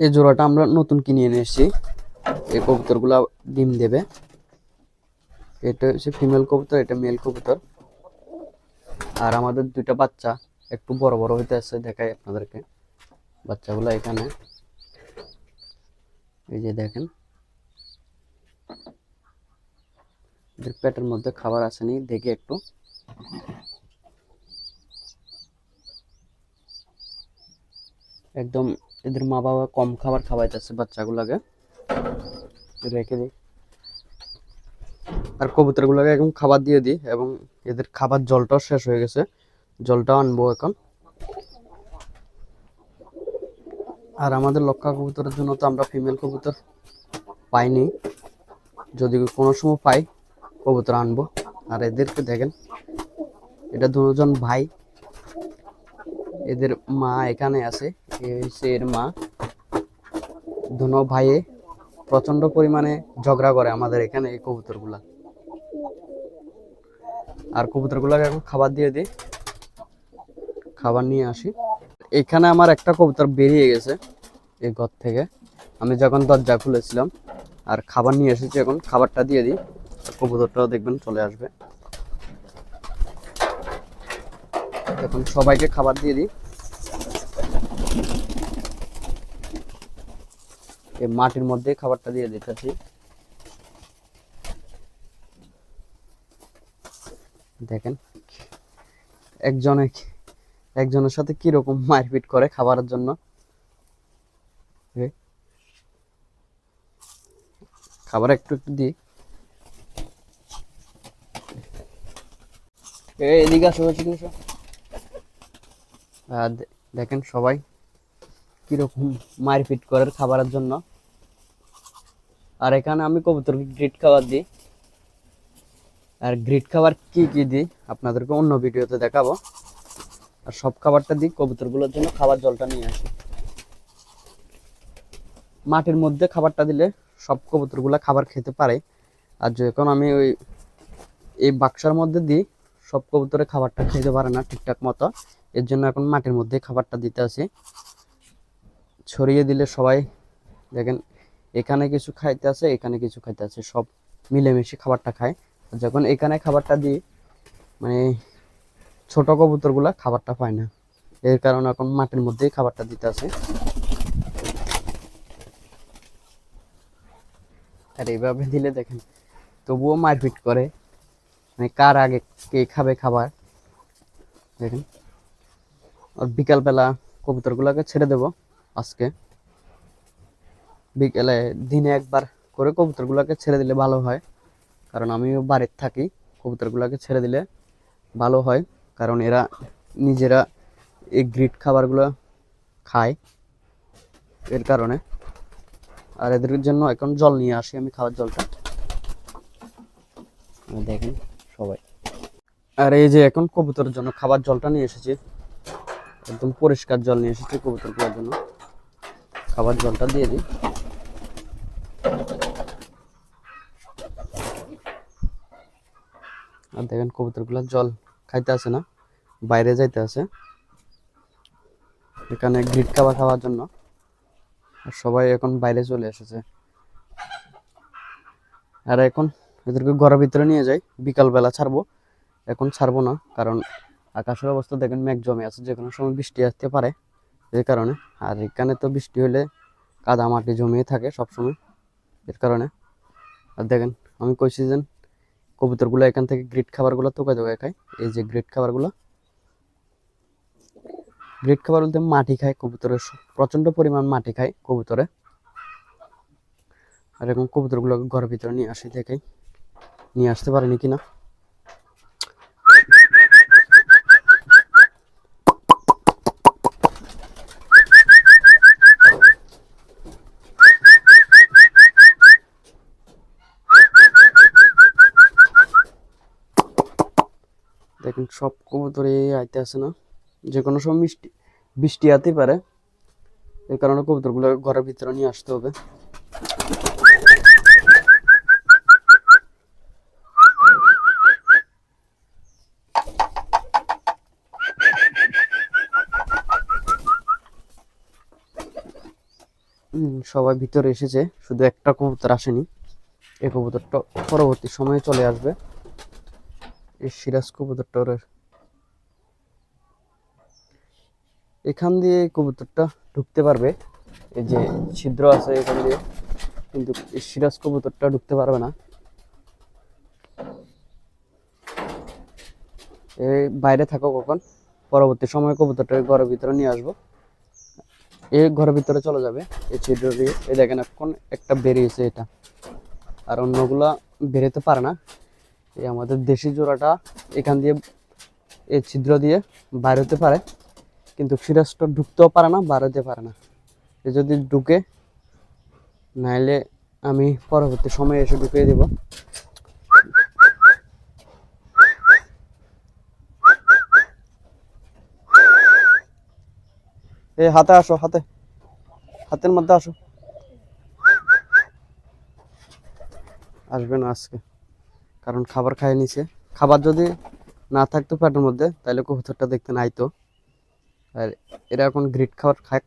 এই জোড়াটা আমরা নতুন কিনে এনে এসেছি। এই কবুতরগুলা ডিম দেবে। এটা হচ্ছে ফিমেল কবুতর, এটা মেল কবুতর। আর আমাদের দুইটা বাচ্চা একটু বড় বড় হইতে আসছে দেখাই আপনাদেরকে। বাচ্চাগুলো এখানে। এই যে দেখেন। এদের পেটের মধ্যে খাবার আসেনি, দেখে একটু। একদম এদের মা বাবা কম খাবার খাওয়াইতেছে বাচ্চাগুলোকে। রেখে দিই। আর কবুতরগুলোকে এখন খাবার দিয়ে দিই এবং এদের খাবার জলটাও শেষ হয়ে গেছে। জলটাও আনব এখন। আর আমাদের লক্ষা কবুতরের জন্য তো আমরা ফিমেল কবুতর পাইনি। যদি কোনো সময় পাই, কবুতর আনব। আর এদেরকে দেখেন, এটা দুজন ভাই। এদের মা এখানে আছে। হচ্ছে এর মা। দুনো ভাইয়ে প্রচণ্ড পরিমাণে ঝগড়া করে আমাদের এখানে এই কবুতরগুলা। আর কবুতরগুলোকে এখন খাবার দিয়ে দিই খাবার নিয়ে আসি। এখানে আমার একটা কবুতর বেরিয়ে গেছে এই ঘর থেকে। আমি যখন দরজা খুলেছিলাম, আর খাবার নিয়ে এসেছি এখন, খাবারটা দিয়ে দিই। কবুতরটাও দেখবেন চলে আসবে। এখন সবাইকে খাবার দিয়ে দিই। এই মাটির মধ্যে খাবারটা দিয়ে দিতেছি। দেখেন, একজনে একজনের সাথে কীরকম মারপিট করে খাবারের জন্য। খাবার একটু একটু দিই। এদিকে আসো। দেখেন সবাই কীরকম মারপিট করে খাবারের জন্য। আর এখানে আমি কবুতরকে গ্রিট খাবার দিই। আর গ্রিট খাবার কি কি দিই আপনাদেরকে অন্য ভিডিওতে দেখাবো। আর সব খাবারটা দিই কবুতরগুলোর জন্য, খাবার জলটা নিয়ে আসি। মাটির মধ্যে খাবারটা দিলে সব কবুতরগুলো খাবার খেতে পারে। আর যখন আমি ওই এই বাক্সার মধ্যে দিই সব কবুতরে খাবারটা খেতে পারে না ঠিকঠাক মতো। এর জন্য এখন মাটির মধ্যে খাবারটা দিতে আসি ছড়িয়ে দিলে সবাই দেখেন, এখানে কিছু খাইতে আছে, এখানে কিছু খাইতে আছে, সব মিলেমিশে খাবারটা খায়। যখন এখানে খাবারটা দিই মানে ছোট কবুতরগুলা খাবারটা পায় না। এর কারণে এখন মাটির মধ্যেই খাবারটা দিতে আছে। আর এইভাবে দিলে দেখেন, তবুও মারপিট করে। মানে কার আগে কে খাবে খাবার? দেখেন। আর বিকালবেলা কবুতরগুলোকে ছেড়ে দেব আজকে। বিকেলে দিনে একবার করে কবুতরগুলোকে ছেড়ে দিলে ভালো হয়। কারণ আমিও বাড়িতে থাকি, কবুতরগুলোকে ছেড়ে দিলে ভালো হয়। কারণ এরা নিজেরা এই গ্রিট খাবারগুলো খায় এর কারণে। আর এদের জন্য এখন জল নিয়ে আসি আমি খাওয়ার জলটা। দেখেন। সবাই। আর এই যে এখন কবুতরের জন্য খাবার জলটা নিয়ে এসেছি। একদম পরিষ্কার জল নিয়ে এসেছি কবুতরগুলোর জন্য। খাবার জলটা দিয়ে দিই। আর দেখেন কবুতরগুলো জল খাইতে আসে না, বাইরে যাইতে আছে এখানে গ্রিট খাবার খাওয়ার জন্য। আর সবাই এখন বাইরে চলে এসেছে। আর এখন এদেরকে ঘরের ভিতরে নিয়ে যাই, বিকালবেলা ছাড়বো। এখন ছাড়বো না, কারণ আকাশের অবস্থা দেখেন মেঘ জমে আছে, যে কোনো সময় বৃষ্টি আসতে পারে এই কারণে। আর এখানে তো বৃষ্টি হলে কাদা মাটি জমিয়ে থাকে সবসময় এর কারণে। আর দেখেন, আমি কইছি যে কবুতরগুলো এখান থেকে গ্রিট খাবারগুলো তোকায় তোকায় খায় এই যে গ্রিট খাবারগুলো গ্রিট খাবার বলতে মাটি খায় কবুতরের, প্রচণ্ড পরিমাণ মাটি খায় কবুতরে। আর এরকম কবুতরগুলোকে ঘরের ভিতরে নিয়ে আসি, দেখাই। নিয়ে আসতে পারিনি কিনা? দেখুন, সব কবুতরে আইতে আসে না। যে কোনো সময় মিষ্টি, বৃষ্টি আতে পারে। এই কারণে কবুতরগুলো ঘরের ভিতরে নিয়ে আসতে হবে। সবাই ভিতরে এসেছে। শুধু একটা কবুতর আসেনি। এই কবুতরটা পরবর্তী সময়ে চলে আসবে। এই সিরাজ কবুতরটা ওর এখান দিয়ে কবুতরটা ঢুকতে পারবে। এই যে ছিদ্র আছে এখান দিয়ে। কিন্তু এই সিরাজ কবুতরটা ঢুকতে পারবে না। বাইরে থাকো কখন। পরবর্তী সময় কবুতরটা ঘরের ভিতরে নিয়ে আসব। এই ঘরের ভিতরে চলে যাবে। এই ছিদ্র দিয়ে। এই দেখেন এখন একটা বেরিয়েছে এটা। আর অন্যগুলা বেরোতে পারে না। এই আমাদের দেশি জোড়াটা এখান দিয়ে এই ছিদ্র দিয়ে বাইর হতে পারে। কিন্তু সিরাজটা ঢুকতেও পারে না বার হতে পারে না। এ যদি ঢুকে, নাইলে আমি পরবর্তী সময়ে এসে ঢুকিয়ে দেব। এ হাতে আসো, হাতে। হাতের মধ্যে আসো। আসবে না আজকে, কারণ খাবার খাইয়ে নিছে। খাবার যদি না থাকতো প্যাটের মধ্যে তাহলে কবুতরটা দেখতে নাই তো আর এরা এখন গ্রিট খাবার খায়